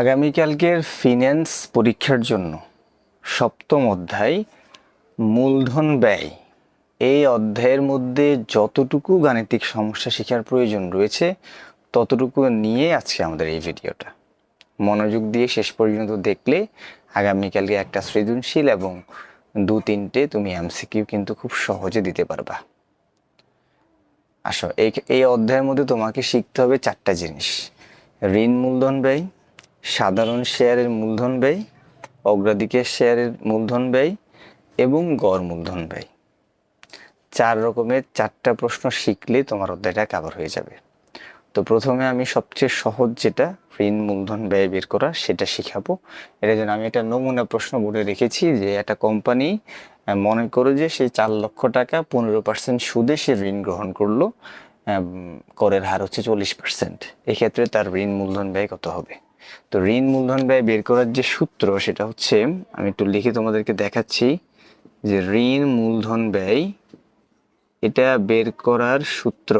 আগামীকালকের ফিন্যান্স পরীক্ষার জন্য সপ্তম অধ্যায়, মূলধন ব্যয়। এই অধ্যায়ের মধ্যে যতটুকু গাণিতিক সমস্যা শেখার প্রয়োজন রয়েছে, ততটুকু নিয়ে আজকে আমাদের এই ভিডিওটা। মনোযোগ দিয়ে শেষ পর্যন্ত দেখলে আগামীকালকে একটা সৃজনশীল এবং দু তিনটে তুমি এমসিকিউ কিন্তু খুব সহজে দিতে পারবা। আসো, এই এই অধ্যায়ের মধ্যে তোমাকে শিখতে হবে চারটা জিনিস। ঋণ মূলধন ব্যয় সাধারণ শেয়ারের মূলধন ব্যয়, অগ্রাধিকার শেয়ারের মূলধন ব্যয় এবং গড় মূলধন ব্যয়। চার রকমের চারটা প্রশ্ন শিখলে তোমার অধ্যায়টা কাভার হয়ে যাবে। তো প্রথমে আমি সবচেয়ে সহজ যেটা ঋণ মূলধন ব্যয় বের করা, সেটা শিখাবো। এটার জন্য আমি একটা নমুনা প্রশ্ন বোর্ডে রেখেছি যে একটা কোম্পানি মনে করো যে সে চার লক্ষ টাকা পনেরো পার্সেন্ট সুদে সে ঋণ গ্রহণ করল করের হার হচ্ছে চল্লিশ পার্সেন্ট এক্ষেত্রে তার ঋণ মূলধন ব্যয় কত হবে? তো ঋণ মূলধন ব্যয় বের করার যে সূত্র সেটা হচ্ছে, আমি একটু লিখে তোমাদেরকে দেখাচ্ছি যে ঋণ মূলধন ব্যয়, এটা বের করার সূত্র।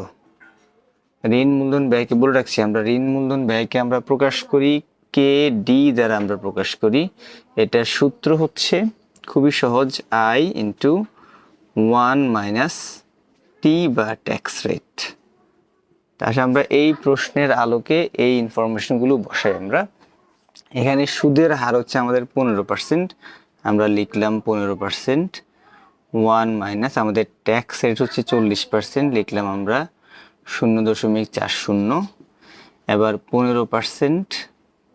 ঋণ মূলধন ব্যয়কে বলে রাখছি আমরা। ঋণ মূলধন ব্যয়কে আমরা প্রকাশ করি কে ডি দ্বারা আমরা প্রকাশ করি। এটার সূত্র হচ্ছে খুবই সহজ I into one minus T বা ট্যাক্স রেট তাহলে আমরা এই প্রশ্নের আলোকে এই ইনফরমেশনগুলো বসাই আমরা। এখানে সুদের হার হচ্ছে আমাদের পনেরো পার্সেন্ট আমরা লিখলাম পনেরো পার্সেন্ট ওয়ান মাইনাস আমাদের ট্যাক্স রেট হচ্ছে চল্লিশ পার্সেন্ট লিখলাম আমরা শূন্য দশমিক চার শূন্য। এবার পনেরো পার্সেন্ট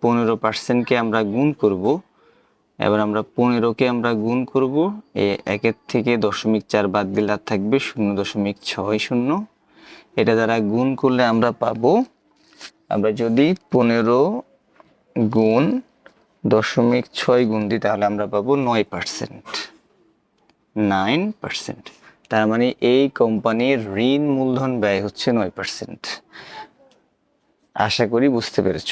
পনেরো পার্সেন্টকে আমরা গুণ করব। এবার আমরা পনেরোকে আমরা গুণ করব একের থেকে দশমিক চার বাদ দিলে আর থাকবে শূন্য দশমিক ছয় শূন্য। এটা দ্বারা গুণ করলে আমরা পাবো, আমরা যদি পনেরো গুণ দশমিক ছয় গুণ দিই, তাহলে আমরা পাবো নয় পার্সেন্ট, নাইন পার্সেন্ট। তার মানে এই কোম্পানির ঋণ মূলধন ব্যয় হচ্ছে নয় পার্সেন্ট। আশা করি বুঝতে পেরেছ।